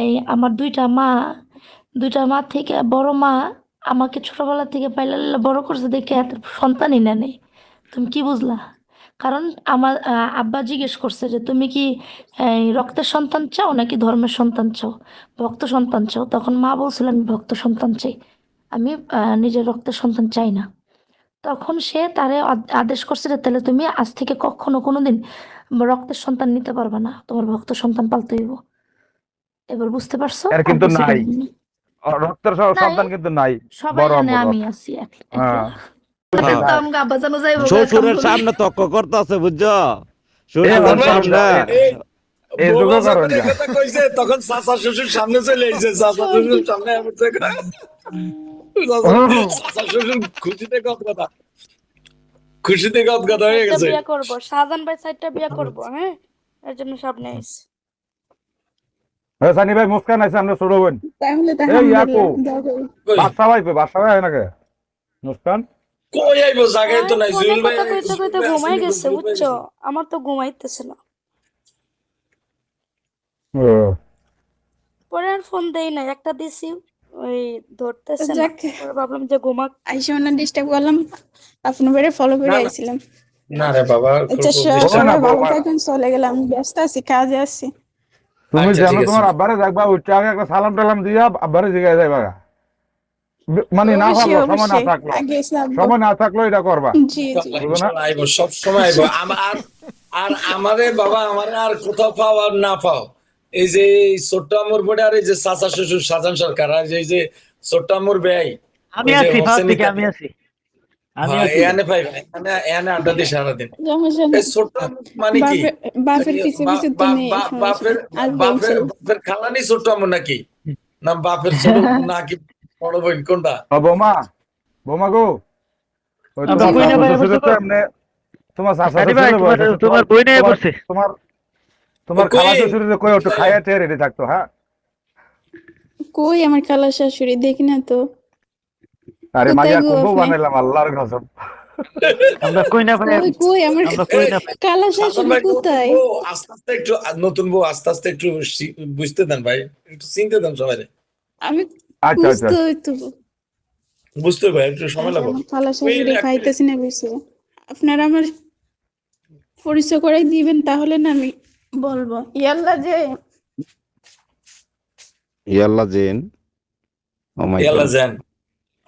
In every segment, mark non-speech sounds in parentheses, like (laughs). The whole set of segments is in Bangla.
এই আমার দুইটা মা দুইটা মা থেকে বড় মা আমাকে ছোটবেলা থেকে পাইলা বড় করছে দেখে এত সন্তানই না নেই। তুমি কি বুঝলা? কারণ আমার আব্বা জিজ্ঞেস করছে যে তুমি কি রক্তের সন্তান চাও নাকি ধর্মের সন্তান চাও? ভক্ত সন্তান চাও? তখন মা বলছিল, আমি ভক্ত সন্তান চাই। আমি নিজের রক্তের সন্তান চাই না। তখন সে তারে আদ- আদেশ করছে যে তাহলে তুমি আজ থেকে কখনো কোনোদিন রক্তের সন্তান নিতে পারবে না। তোমার ভক্ত সন্তান পালতে হইব। এবার বুঝতে পারছ? এর কিন্তু নাই। রক্তের সহ- সন্তান কিন্তু নাই। সবাই জানে আমি আছি হ্যাঁ। গা, শ্বশুরের সামনে তক্ক করতেছে বুঝছ? শ্বশুরের সামনে। তখন চাচা শ্বশুর চলে এসেছে। চাচা শ্বশুর চাচা- শ্বশুর খুশিতে কথা খুশিতে হয়ে গেছে। বিয়ে করব। শাহজাহান ভাই সাইডটা বিয়ে করব হ্যাঁ? এর জন্য সামনে হ্যাঁ, সানি ভাই মুস্কান আছে আমরা ছোট বোন। এই ইয়াকু। ভাই ভাই নাকি? মুস্কান? কই আইবো জায়গায় তো নাই ফোনে ভাই কইতে কইতে ঘুমাই গেছে বুঝছ? আমার তো ঘুমাইতেছে না। পরে আর ফোন দেই নাই একটা দিছি ওই ধরতেছে না। পরে ভাবলাম যে ঘুমাক। আইসা অন্য ডিস্টার্ব করলাম আপনার বাড়ি ফলো করে না, না। আইছিলাম। না রে বাবা আচ্ছা না, সবাই ভালো থাকুন চলে গেলাম। ব্যস্ত আছি কাজে আছি। তুমি আচ্ছা, আছে। তোমার আব্বারে দেখবা উঠে আগে একটা সালাম টালাম দিয়া আব্বারে জিগাই যাইবা গা। মানে না সময় না থাকল। সময় না থাকল এটা করবা। সব সময় আর আমারে বাবা আমারে আর কোথাও পাও আর না পাও। এই যে ছোট্ট আমর বোর্ডে আর এই যে চাচা শ্বশুর সাজান সরকার আর এই যে ছোট্ট আমর ব্যয় আমি আছি। আমি আছি। খালানি ছোট্ট আমর নাকি? না বাপের ছোট নাকি বড় বোন? কোনটা? ও বৌমা। গো। তোমার তোমার তোমার তোমার কই? খালা শ্বশুরি যে কই? একটু খাইয়া টেয়ে থাকতো হ্যাঁ? কই আমার খালা শাশুড়ি দেখি না তো। আরে মাইয়া কুম্ভ বানাইলাম আল্লাহর কসম আমরা কই না ভাই? কই কই আমরা কই না কালা কোথায়? আস্তে আস্তে একটু নতুন বউ আস্তে আস্তে একটু বুঝতে দেন ভাই একটু চিনতে দেন সবাই আমি আচ্ছা আচ্ছা। বুঝতে ভাই একটু সময় লাগবে। আমার খালা শাশুড়ি খাইতেছি না বেশি। আপনারা আমার পরিচয় করাই দিবেন তাহলে না আমি বলব। ইয়াল্লা যে ইয়াল্লা জেন? ও মাই ইয়াল্লা যান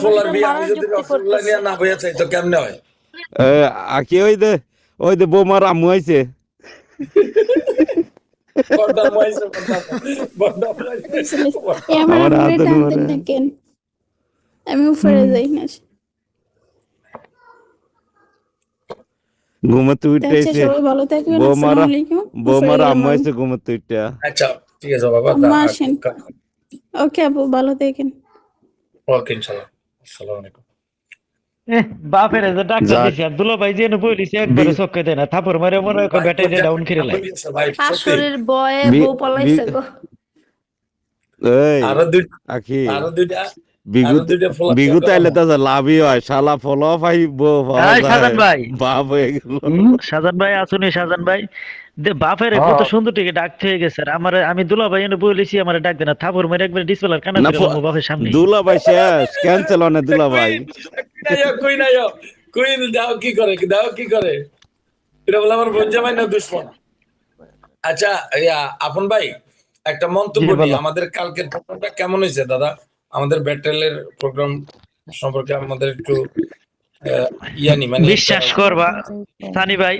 ফুলার বিয়ে আমি যদি রসগোল্লা নিয়ে না চাই তো কেমনে হয়? আকি ওই দে ওই দে বৌমার আম্মু আমি উপরে যাই না। ঘুমাতে উঠে আচ্ছা বৌমারা- বৌমার ঘুমাতে উঠে আচ্ছা ঠিক আছে বাবা। ওকে আপু ভালো থাকেন। ওকে ইনশাআল্লাহ আসসালামু আলাইকুম। বাপের যে ডাক্তার যাক। দিছি আব্দুল্লাহ ভাই যেন বইলিছে একবারে বি- চক্কে দেয় না। থাপড় মারে মনে হয় ব্যাটারি ডাউন খেলে লাই। ভাই, শাশুড়ির বয়ে বউ পলাইছে গো। এই আরও দুই আকি আরও দুইটা বিগু আরও দুইটা ফোলা বিগু তাইলে তো লাভই হয়। শালা ফলো পাই বউ পাওয়া এই সাজান ভাই। বাপ হয়ে গেল। সাজান ভাই আসুনি সাজান ভাই। বাপের হ্যাঁ। কত সুন্দর থেকে ডাকতে হয়ে গেছে। আর আমার আমি দুলা ভাই এনে বলেছি আমার ডাক দেনা থাপড় মেরে একবার ডিসপ্লে কানা না, করে বাপের সামনে দুলা ভাই শেষ ক্যান্সেল অনে দুলা ভাই কই নাই কই দাও কি করে দাও কি করে? এটা বলে আমার বোন জামাই না দুশ্মন? আচ্ছা ইয়া আপন ভাই একটা মন্তব্য আমাদের কালকের প্রোগ্রামটা কেমন হয়েছে দাদা? আমাদের ব্যাটেলের প্রোগ্রাম সম্পর্কে আমাদের একটু আহ, ইয়ানি মানে বিশ্বাস করবা সানি ভাই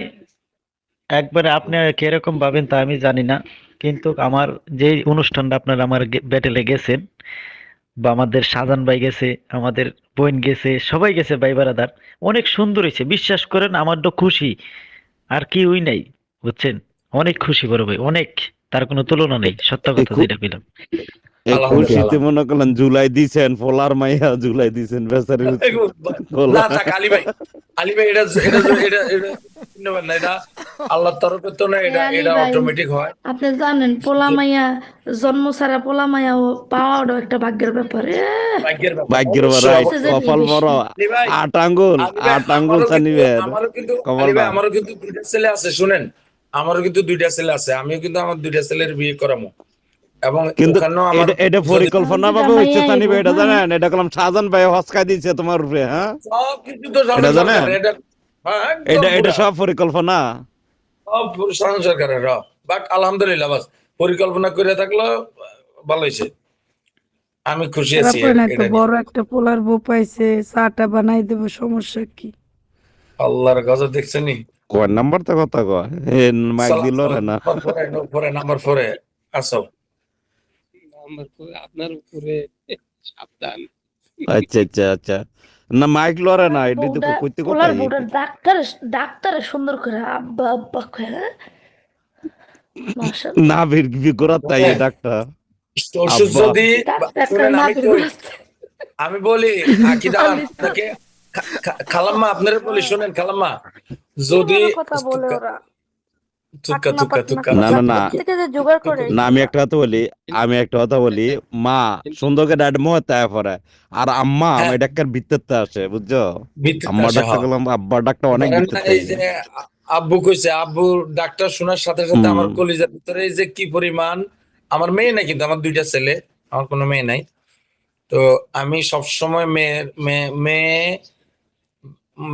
একবারে আপনি কীরকম ভাবেন তা আমি জানি না কিন্তু আমার যে অনুষ্ঠানটা আপনার আমার ব্যাটেলে গেছেন বা আমাদের সাজান ভাই গেছে আমাদের বোন গেছে সবাই গেছে ভাই বারাদার অনেক সুন্দর হয়েছে বিশ্বাস করেন আমার তো খুশি আর কি উই নাই বুঝছেন অনেক খুশি বড় ভাই অনেক তার কোনো তুলনা নেই সত্য কথা যেটা পেলাম খুশিতে মনে করলেন জুলাই দিছেন পোলার মাইয়া জুলাই দিছেন বেচারি না থাক ভাই আলী ভাই এটা এটা এটা এটা নেবেন না এটা আল্লাহর তরফে তো না এটা এটা অটোমেটিক হয়। আপনি জানেন পোলা মাইয়া জন্ম ছাড়া পোলা মাইয়া ও পাওয়াটাও একটা ভাগ্যের ব্যাপার ভাগ্যের ব্যাপার। ভাগ্যের কপাল বড়। আট আঙ্গুল আট আঙ্গুল আমারও কিন্তু- চানিবেন আমারও কিন্তু কপাল ভাই, আমারও কিন্তু দুইটা ছেলে আছে শুনেন। আমারও কিন্তু দুইটা ছেলে আছে আমিও কিন্তু আমার দুইটা ছেলের বিয়ে করামো। এবং কিন্তু এটা- এটা পরিকল্পনা ভাবে হচ্ছে এটা। জানেন? এটা কলম শাহজাহান ভাই হসকা দিচ্ছে তোমার উপরে হ্যাঁ? সব কিছু তো এটা জানেন? এটা হ্যাঁ, এটা এটা সব পরিকল্পনা। সব পুরো সরকারের বাট আলহামদুলিল্লাহ বাস পরিকল্পনা করে থাকল ভালো হয়েছে। আমি খুশি আছি। বড় একটা পোলার বউ পাইছে চাটা বানাই দেবো সমস্যা কি? আল্লাহর গজব দেখছেনি কয় নাম্বার তো কথা কয়? এ মাইক দিল রে না। নাম্বার ফোরে ফোরে নাম্বার ফোরে আসো। আপনার উপরে সাবধান। আচ্ছা আচ্ছা আচ্ছা। না মাইক লরে না এটা তো পোলার কোথায় বউটা ডাক্তার সুন্দর করে আব্বা আব্বা করে হ্যাঁ? মাশাআল্লাহ। না ভিড় বিকরাত তাই ডাক্তার। যদি ডাক্তার না আমি বের আমি বলি আকিদা আপনাকে খালাম্মা আপনারা বলি শুনেন খালাম্মা যদি কথা বলে ওরা। না, আমি একটা কথা বলি আমি একটা কথা বলি মা সুন্দরকে ডাড মোহ তাই পরে আর আম্মা হ্যাঁ। আমার ডাক্তার ভিতরতে আসে বুঝছ? আম্মা ডাক্তার। গেলাম আব্বা ডাক্তার অনেক আব্বু কইছে আব্বু ডাক্তার শোনার সাথে সাথে আমার কলিজার ভিতরে এই যে কি পরিমাণ আমার মেয়ে নাই কিন্তু আমার দুইটা ছেলে আমার কোনো মেয়ে নাই। তো আমি সবসময় মেয়ে মেয়ে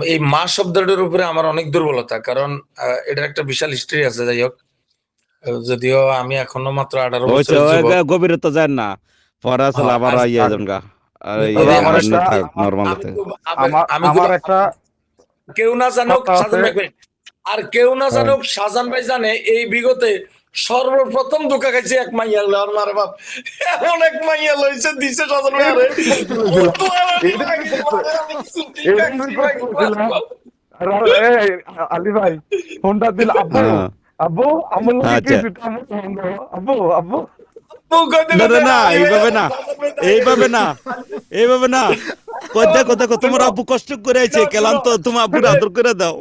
এই মা শব্দটার উপরে আমার অনেক দুর্বলতা কারণ আহ, এটার একটা বিশাল হিস্ট্রি আছে যাই হোক যদিও আমি এখনও মাত্র আঠারো বছর। গভীরতা যায় না হ্যাঁ, আবার আর- ইয়ে একটা কেউ না জানুক। আর কেউ না হ্যাঁ। জানুক সাজান ভাই জানে এই বিগতে সর্বপ্রথম ধোকা খাইছে এক মাইয়া আর বাপ এমন এক মাইয়া লইছে দিছে সাজান আরে ভাই ফোনটা দিল আব্বু। আব্বু ফোন দাও। আব্বু আব্বু না, এইভাবে না এইভাবে না কথা কথা তোমার আব্বু কষ্ট করে আছে কেলাম তো, তোমার আব্বুর আদর করে দাও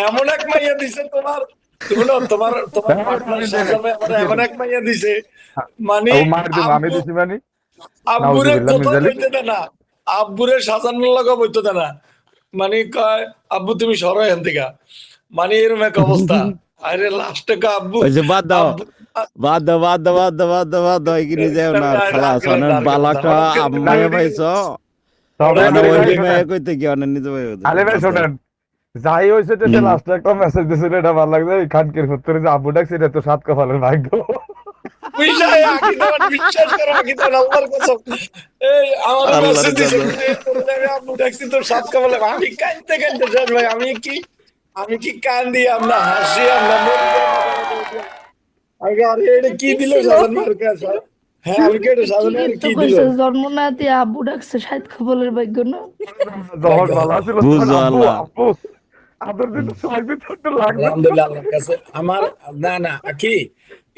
এমন এক মাইয়া দিছে তোমার হ্যাঁ, এমন এক মাইয়া দিছে মানে আমি দিছি মানে আব্বুরে মিন না আব্বুরে সাজানোর লাগা বইতে না মানে কয় আব্বু তুমি সরো এখান থেকে মানে এরকম এক অবস্থা আরে লাস্টে কয় আব্বু ওই যে বাদ দাও বাদ দাও বাদ দাও বাদ দাও বাদ দাও বাদ দাও এগিয়ে যাও না খালাস অনেক বালাটা আম্মায় পাইছো ভাই শোনেন। যাই হয়েছে তো। একটা মেসেজ দিছিল এটা ভালো লাগছে। খানকির ভেতরে যে আব্বু ডাকছে এটা তো সাত কপালের ভাগ্য। আমি কাঁদতে কাঁদতে শেষ ভাই আমি কি আমি কি কান্দি আমরা হাসি আমরা আরে এটা কি দিল কাছে? হ্যাঁ আমি কি এটা সাজান ভাইয়ের তো কি দিল? জন্ম না দিয়ে আব্বু ডাকছে সাইদ খবরের ভাগ্য না? যখন ভালো ছিল আব্বু আদর দিতে সময় ভিতর তো লাগবে। আলহামদুলিল্লাহ আল্লাহর কাছে আমার না না কি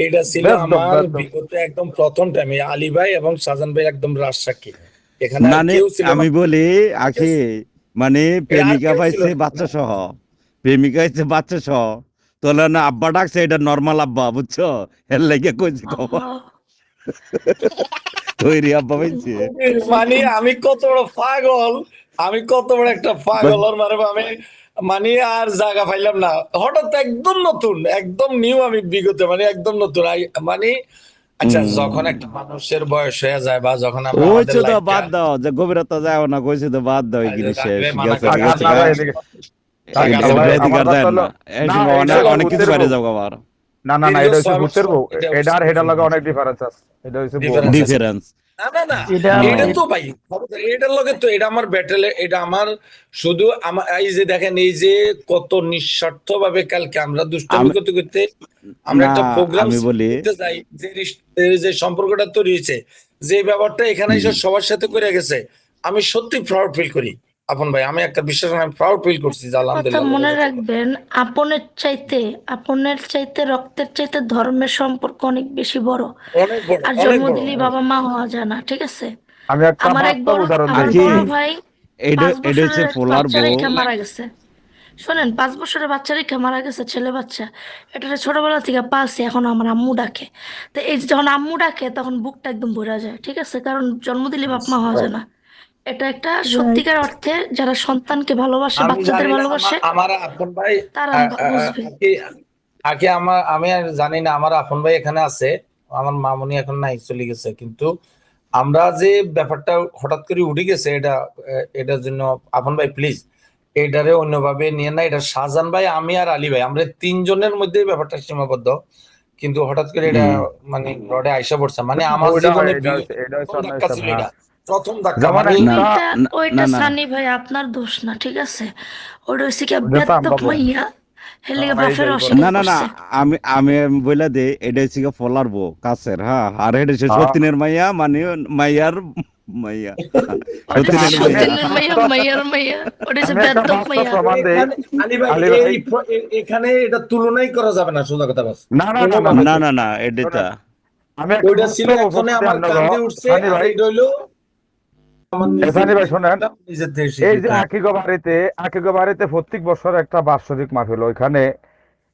এটা ছিল আমার বিগত একদম প্রথম টাইমে আলী ভাই এবং সাজান ভাই একদম রাজসাক্ষী। এখানে আর মানে। আমি বলি আখি মানে প্রেমিকা পাইছে বাচ্চা সহ প্রেমিকা হইছে বাচ্চা সহ তোলে না আব্বা ডাকছে এটা নর্মাল আব্বা বুঝছ? এর লেগে কইছে খবর। তৈরি আব্বা পাইছে মানে আমি কত বড় পাগল। আমি কত বড় একটা পাগল ওর মানে আমি মানে আর জায়গা পাইলাম না। হঠাৎ একদম নতুন একদম নিউ আমি বিগত মানে একদম নতুন। মানে আচ্ছা যখন একটা মানুষের বয়স হয়ে যায় বা যখন আমরা ওইছে তো বাদ দাও যে গভীরতা যাও না কইছে তো বাদ দাও মানা সময় এটা অনেক কিছু বাইরে যাও আবার। না না না এটা হচ্ছে ভূতের বউ। এটা আর হচ্ছে হেটার অনেক ডিফারেন্স আছে। এটা হচ্ছে। ডিফারেন্স না না না এটা- তো ভাই এটার লগে তো এটা আমার ব্যাটেলে এটা আমার শুধু আমার এই যে দেখেন এই যে কত নিঃস্বার্থ ভাবে কালকে আমরা দুষ্টামি করতে করতে আমরা একটা প্রোগ্রাম আমি বলি যাই যে যে সম্পর্কটা তৈরি হয়েছে যে ব্যাপারটা এখানে এসে সবার সাথে করে গেছে আমি সত্যি প্রাউড ফিল করি। আপন ভাই আমি একটা বিশ্বাস আমি প্রাউড ফিল করছি যে আলহামদুলিল্লাহ মনে রাখবেন আপনের চাইতে আপনের চাইতে রক্তের চাইতে ধর্মের সম্পর্ক অনেক বেশি বড়। আর অনেক জন্ম দিলেই বাবা মা হওয়া যায় না ঠিক আছে? আমি একটা আমার এক বড় উদাহরণ দিই। ভাই এটা এটা হচ্ছে ফোলার বউ। মারা গেছে। শোনেন পাঁচ বছরের বাচ্চা রেখে মারা গেছে ছেলে বাচ্চা। এটা ছোটবেলা থেকে পালছি এখন আমার আম্মু ডাকে। তো এই যখন আম্মু ডাকে তখন বুকটা একদম ভরা যায় ঠিক আছে? কারণ জন্ম দিলে বাপ মা হওয়া যায় না। এটা একটা সত্যিকার অর্থে যারা সন্তানকে ভালোবাসে বাচ্চাদের ভালোবাসে আমার- আপন ভাই তারা বুঝবে। আকি আমার আমি আর জানি না আমার আপন ভাই এখানে আছে আমার মামুনি এখন নাই চলে গেছে। কিন্তু আমরা যে ব্যাপারটা হঠাৎ করে উঠে গেছে এটা এটার জন্য আপন ভাই প্লিজ এটারে অন্যভাবে নিয়ে না এটা শাহজাহান ভাই আমি আর আলী ভাই আমরা তিনজনের মধ্যে ব্যাপারটা সীমাবদ্ধ। কিন্তু হঠাৎ করে এটা মানে রডে আইসা পড়ছে। মানে আমার জীবনে প্রথম ধাক্কা মানে ওইটা। সানি ভাই আপনার দোষ না ঠিক আছে? ওটা হচ্ছে কি আমবাবু। মাইয়া না না না আমি আমি বলে দে এটা হচ্ছে ফলার বউ কাছের হ্যাঁ আর এটা হচ্ছে। সতীনের মাইয়া মানে মাইয়ার মাইয়া। এখানে- এটা তুলনাই করা যাবে না সোজা কথা না না না, না এটা আমি ওইটা ছিল উপস্থিতি আমার কান্দে উঠছে আর এটা হইল এই যে শিক্ষিত। বাড়িতে আকিগো বাড়িতে প্রত্যেক বছর একটা বাৎসরিক মাহফিল ওইখানে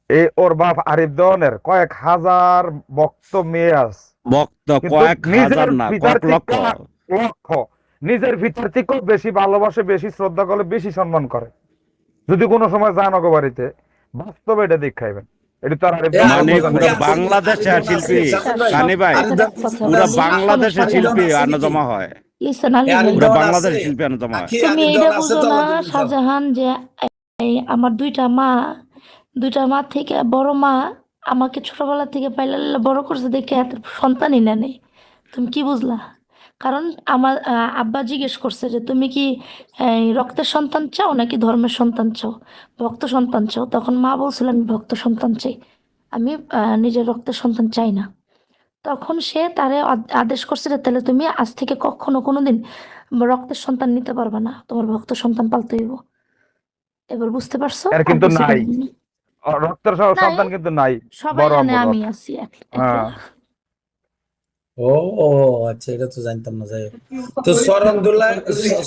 এই ওর বাপ আরিফ দেওয়ানের কয়েক হাজার বক্ত মেয়ে আছে। ভক্ত কয়েক নিজের হাজার না কয়েক লক্ষ। থেকে লক্ষ। নিজের পিতার থেকেও বেশি ভালোবাসে বেশি শ্রদ্ধা করে বেশি সম্মান করে। যদি কোনো সময় যান ওগো বাড়িতে বাস্তবে এটা দেখ খাইবেন। এটা তো আর মানে পুরো না। শিল্পী। সানি ভাই পুরো বাংলাদেশের শিল্পী আনা জমা হয়। তুমি বুঝো না শাহজাহান যে আমার দুইটা মা দুইটা মা থেকে বড় মা আমাকে ছোটবেলা থেকে পাইলা বড় করছে দেখে এত সন্তানই না নেই। তুমি কি বুঝলা? কারণ আমার আব্বা জিজ্ঞেস করছে যে তুমি কি রক্তের সন্তান চাও নাকি ধর্মের সন্তান চাও? ভক্ত সন্তান চাও? তখন মা বলছিল আমি ভক্ত সন্তান চাই। আমি আহ, নিজের রক্তের সন্তান চাই না। তখন সে তারে আদেশ করছে যে তাহলে তুমি আজ থেকে কখনো কোনোদিন রক্তের সন্তান নিতে পারবে না। তোমার ভক্ত সন্তান পালতে হইব। এবার বুঝতে পারছ? আর কিন্তু নাই। রক্তের সন্তান কিন্তু নাই। সবাই জানে আমি আছি হ্যাঁ। ও আচ্ছা এটা তো জানতাম না যাই (laughs) তো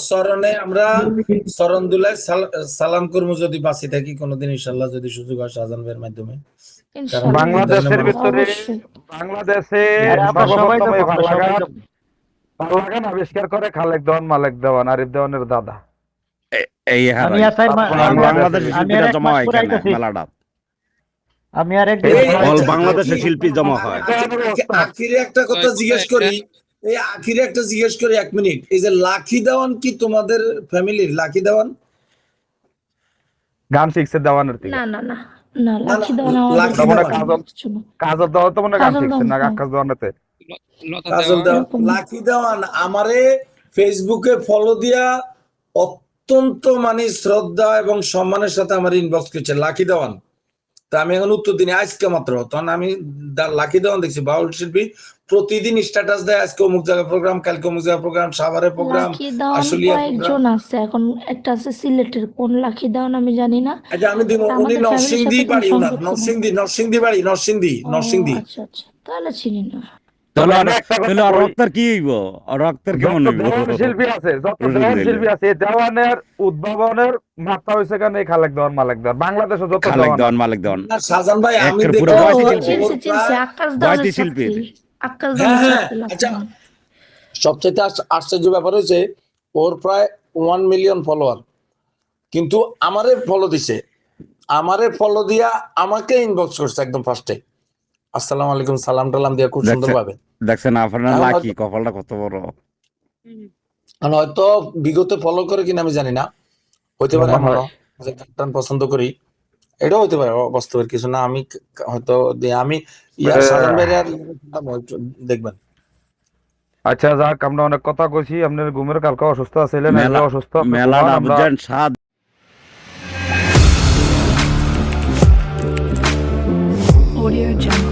শরণে আমরা সালাম করব যদি বাঁচি থাকি কোনোদিন ইনশাল্লাহ যদি সুযোগ হয় শাহজাহান ভাইয়ের মাধ্যমে। বাংলাদেশের। ভিতরে বাংলাদেশে সবাই বাংলাগান আবিষ্কার করে খালেক দেওয়ান মালেক দেওয়ান আরিফ দেওয়ানের দাদা। এই এক জমা হয় মেলাটা। আমি আর একদিন অল বাংলাদেশের শিল্পী জমা হয়। আখিরে একটা কথা জিজ্ঞেস করি। এই আখিরে একটা জিজ্ঞেস করি এক মিনিট। এই যে লাখি দেওয়ান কি তোমাদের ফ্যামিলির? লাখি দেওয়ান? গান শিখছে দেওয়ানের থেকে। না না না লাখি লাখি। কাজল তো মনে গান শিখছে না দেওয়ান, আকাশ দেওয়ানেতে। লতা কাজল দেওয়ান। দেওয়ান। লাখি দেওয়ান আমারে ফেসবুকে ফলো দিয়া অত্যন্ত মানে শ্রদ্ধা এবং সম্মানের সাথে আমার ইনবক্স করছে। লাকি দেওয়ান। তা আমি এখন উত্তর দিনে আজকে মাত্র। তখন আমি লাকি দেওয়ান দেখছি বাউল শিল্পী। প্রতিদিন স্ট্যাটাস দেয় আজকে অমুক জায়গায় প্রোগ্রাম কালকে অমুক জায়গায় প্রোগ্রাম সাভারে প্রোগ্রাম আসলিয়া একজন আছে এখন একটা আছে সিলেটের কোন লাখি দেওয়ান আমি জানি না। আচ্ছা আমি দিব আমাদের উনি নরসিংদী বাড়ি উনার নরসিংদী নরসিংদী বাড়ি নরসিংদী। নরসিংদী আচ্ছা আচ্ছা। তাহলে চিনি না। রক্তের কি হইব? রক্তের কেমন শিল্পী আছে যত। শিল্পী আছে দেওয়ানের উদ্ভাবনের মাত্রা কেন এই খালেক দেওয়ান মালেক দেওয়ান? বাংলাদেশে যত খালেক দেওয়ান দেওয়ান ভাই আমি দেখলাম শিল্পী। হ্যাঁ, হ্যাঁ, আচ্ছা। সবচেয়ে আশ্চর্য ব্যাপার হয়েছে ওর প্রায় ওয়ান মিলিয়ন ফলোয়ার। কিন্তু আমারে ফলো দিছে। আমারে ফলো দিয়া আমাকে ইনবক্স করছে একদম ফার্স্টে আসসালামু আলাইকুম সালাম টালাম দিয়া খুব সুন্দর ভাবে দেখছেন আপনার লাকি কপালটা কত বড়। হয়তো বিগত ফলো করে কিনা আমি জানি না। হইতে পারে যে গান পছন্দ করি এটাও হতে পারে বাস্তবের কিছু না। আমি হয়তো আমি ইয়া আহ। সাজান ভাইয়ের দেখবেন। আচ্ছা যাক আমরা অনেক কথা কইছি। আপনার ঘুমের কালকে অসুস্থ আছিলেন মেলা- অসুস্থ। মেলা আমরা বুঝছেন সাত Audio Jungle.